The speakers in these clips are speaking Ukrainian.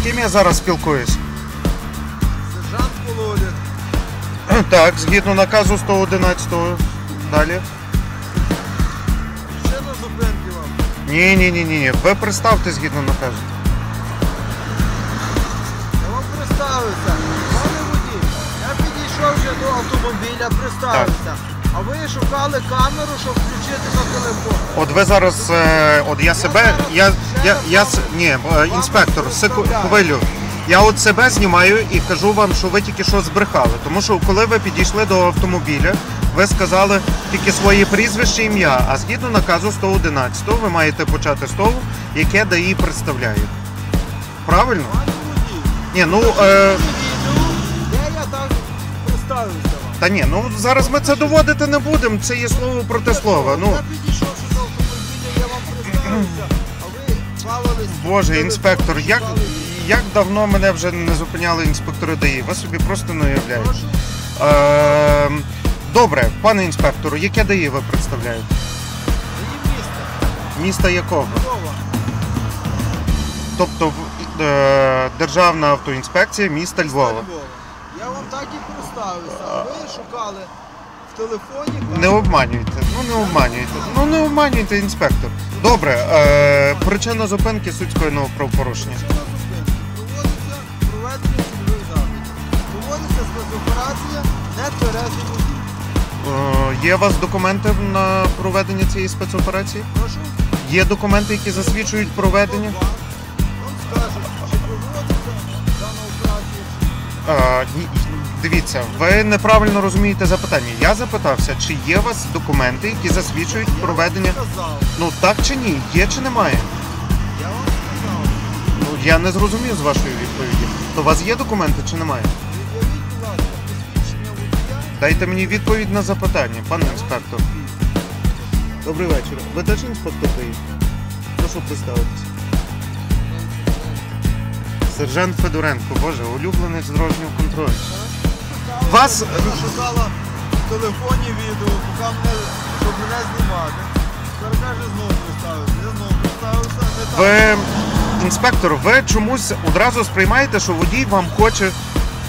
З ким я зараз спілкуюсь? Сержант Володя. Так, згідно наказу 111. Далі. Причина зупинки вам. Ні, ні, ні, ні. Ви представте згідно наказу. Я вам представився. Пане водій, я підійшов вже до автомобіля, представився. А ви шукали камеру, щоб включити на телефон. От ви зараз, е, от я себе, я, я, я, с- ні, е, інспектор, секу, хвилю. Я от себе знімаю і кажу вам, що ви тільки що збрехали. Тому що коли ви підійшли до автомобіля, ви сказали тільки своє прізвище ім'я, а згідно наказу 111 ви маєте почати з того, яке ДАІ представляє. Правильно? Ні, ну е, та ні, ну зараз ми це доводити не будемо. Це є слово проти слова. Ну Я підійшов ще до автомобіля, я вам бавились. Боже, інспектор, як, як давно мене вже не зупиняли інспектори ДАІ? Ви собі просто не уявляєте. Е, добре, пане інспектору, яке ДАІ ви представляєте? місто. Міста якого? Львова. Тобто е, Державна автоінспекція міста Львова. Львова. Я вам так і представився, а ви шукали в телефоні. Не обманюйте, ну не обманюйте. Ну не обманюйте, інспектор. Добре, е, причина зупинки суть скоєного правопорушення. Причина зупинки. Проводиться проведення цільових заходів. Проводиться спецоперація не тверезий водій. Е, є у вас документи на проведення цієї спецоперації? Прошу. Є документи, які засвідчують проведення? Вам скажуть, чи проводиться дана операція. Е, ні, дивіться, ви неправильно розумієте запитання. Я запитався, чи є у вас документи, які засвідчують проведення. Сказав. Ну так чи ні? Є чи немає? Я вам сказав. Ну я не зрозумів з вашої відповіді. То у вас є документи чи немає? Від'явіть, будь ласка, посвідчення водія. Дайте мені відповідь на запитання, пане інспектор. Добрий вечір. Ви теж інспектор ДАІ? Прошу представитися. Сержант Федоренко, боже, улюбленець дорожнього контролю. Вас- Я шукала в телефоні відео, поки мене, щоб мене знімати. Зараз каже знову представився. Я знову не так. Ви, інспектор, ви чомусь одразу сприймаєте, що водій вам хоче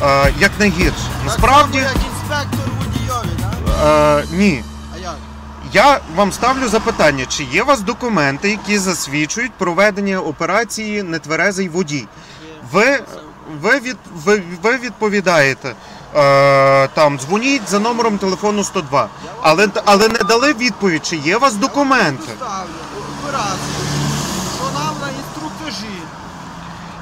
е, як найгірше. Насправді, Так само, як інспектор водійові, так? е, ні. А як? Я вам ставлю запитання, чи є у вас документи, які засвідчують проведення операції нетверезий водій? Ви, ви, від, ви, ви відповідаєте. Е, там дзвоніть за номером телефону 102. Але, але не дали відповідь, чи є у вас документи. Ставлю операцію, що нам на інструктажі.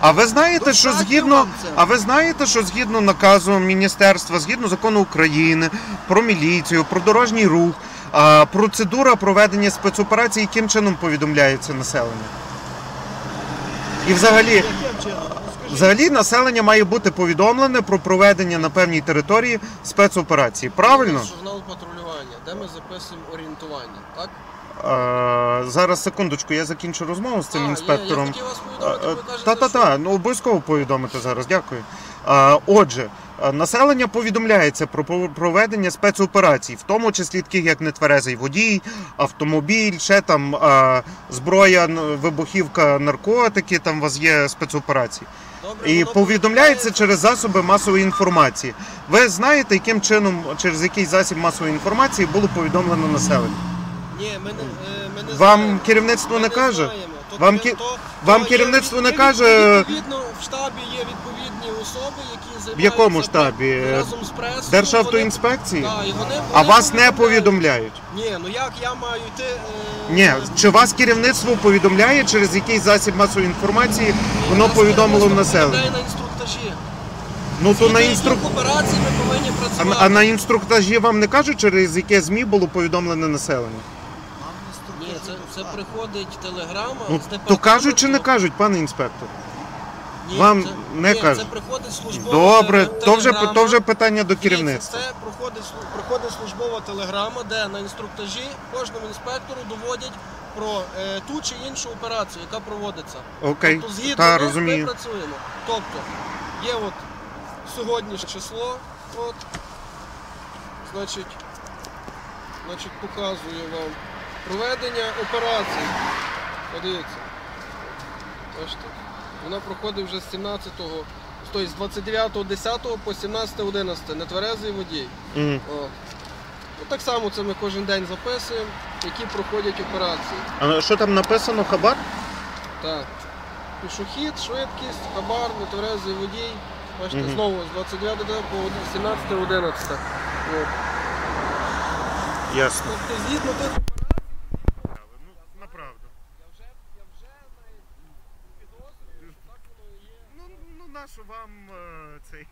А ви знаєте, що згідно, а ви знаєте, що згідно наказу міністерства, згідно закону України про міліцію, про дорожній рух, а, процедура проведення спецоперації яким чином повідомляється населення? І взагалі, Яким чином? Взагалі населення має бути повідомлене про проведення на певній території спецоперації. Правильно? Журнал патрулювання, де ми записуємо орієнтування, так? А, зараз секундочку, я закінчу розмову з цим А, інспектором. Я, хотів вас повідомити, ви кажете, Та-та-та, ну обов'язково повідомити зараз, дякую. А, Отже, а, населення повідомляється про пов- проведення спецоперацій, в тому числі таких як нетверезий водій, автомобіль, ще там а, зброя, н- вибухівка, наркотики, там у вас є спецоперації. І повідомляється через засоби масової інформації. Ви знаєте, яким чином, через який засіб масової інформації було повідомлено населення? Ні, ми не, е, ми не Вам знаємо. керівництво Ми не каже? знаємо. Вам ки- то- вам то є керівництво від- не є каже- Відповідно, в штабі є відповідні особи, які займаються... якому штабі? Разом з пресою. Державтоінспекції? Вони, да, і вони, А вони вас не повідомляють? Ні, ну як я маю йти... Е, Ні, чи вас керівництво повідомляє, через який засіб масової інформації воно нас повідомило керівництво населення? повідомляє на інструктажі. Ну то на інструк... яких операцій ми повинні а, працювати. а на інструктажі вам не кажуть, через яке ЗМІ було повідомлене населення? Це, це приходить телеграма Ну з то кажуть чи не кажуть, пане інспектор? Ні, Вам це, не ні, кажуть. Це приходить службова Добре, теле- то вже телеграма. то вже питання до Дивіться, керівництва. Це проходить, слу- проходить службова телеграма, де на інструктажі кожному інспектору доводять про е, ту чи іншу операцію, яка проводиться. Окей, Тобто згідно та них ми розумію. працюємо. Тобто є от сьогоднішнє число, от, значить, значить, показую вам проведення операцій. Подивіться. Бачите? Вона проходить вже з 17-го, тобто з 29.10 по 17.11, нетверезий водій. Мгм. От. Ну, так само це ми кожен день записуємо, які проходять операції. А що там написано, хабар? Так. Пішохід, швидкість, хабар, нетверезий водій. Бачите, Мгм. знову з 29 по 17.11. От. Ясно. Тобто згідно тих Ну, направду. Я вже, я вже навіть підозрюю, що так воно і є. Ну, ну нащо вам е, цей